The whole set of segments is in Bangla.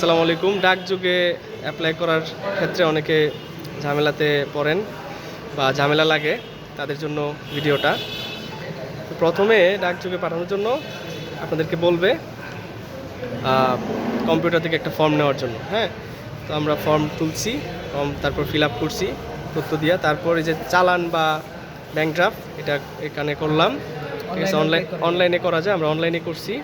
আসসালামু আলাইকুম। ডাক যুগে অ্যাপ্লাই করার ক্ষেত্রে অনেকে ঝামেলাতে পড়েন বা ঝামেলা লাগে তাদের জন্য ভিডিওটা। তো প্রথমে ডাক যুগে পাঠানোর জন্য আপনাদেরকে বলবে কম্পিউটার থেকে একটা ফর্ম নেওয়ার জন্য হ্যাঁ? তো আমরা ফর্ম তুলছি ফর্ম তারপর ফিল আপ করছি তথ্য দিয়া। তারপর এই যে চালান বা ব্যাংক ড্রাফট এটা এখানে করলাম। ঠিক আছে অনলাইন অনলাইনে করা যায় আমরা অনলাইনে করছি।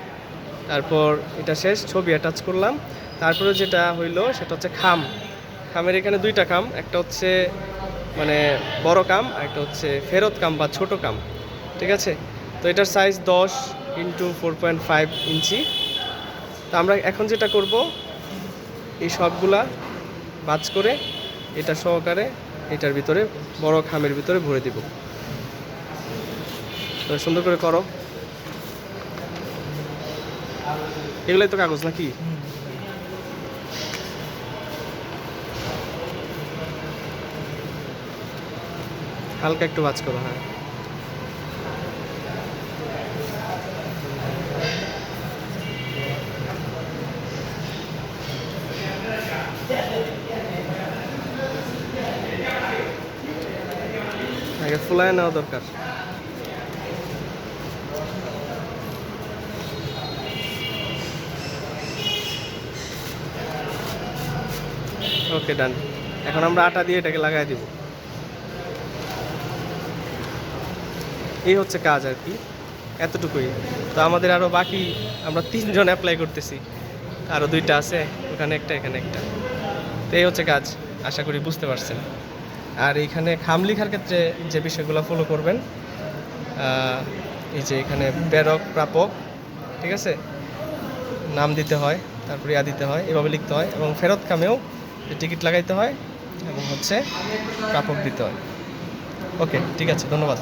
তারপর এটা শেষ ছবি অ্যাটাচ করলাম। তারপরে যেটা হইল, সেটা হচ্ছে খাম। খামের এখানে দুইটা কাম একটা হচ্ছে মানে বড় কাম আর একটা হচ্ছে ফেরত কাম বা ছোট কাম ঠিক আছে? তো এটার সাইজ দশ ইন্টু ফোর পয়েন্ট ফাইভ ইঞ্চি। তো আমরা এখন যেটা করব, এই সবগুলা বাজ করে এটা সহকারে এটার ভিতরে বড় খামের ভিতরে ভরে দিব। তো সুন্দর করে করো। এগুলোই তো কাগজ নাকি? হালকা একটু বাজ করো হ্যাঁ। ফুলায় নেওয়া দরকার। ওকে, ডান। এখন আমরা আটা দিয়ে এটাকে লাগাই দিব। এই হচ্ছে কাজ আর কি, এতটুকুই। তো আমাদের আরও বাকি, আমরা তিনজন অ্যাপ্লাই করতেছি। আরও দুইটা আছে, ওখানে একটা, এখানে একটা। তো এই হচ্ছে কাজ, আশা করি বুঝতে পারছেন। আর এইখানে খাম লেখার ক্ষেত্রে যে বিষয়গুলো ফলো করবেন এই যে এখানে প্রেরক, প্রাপক, ঠিক আছে? নাম দিতে হয়, তারপরে ইয়া দিতে হয়, এভাবে লিখতে হয়। এবং ফেরত কামেও টিকিট লাগাইতে হয়, এবং হচ্ছে প্রাপক দিতে হয়। ওকে, ঠিক আছে, ধন্যবাদ।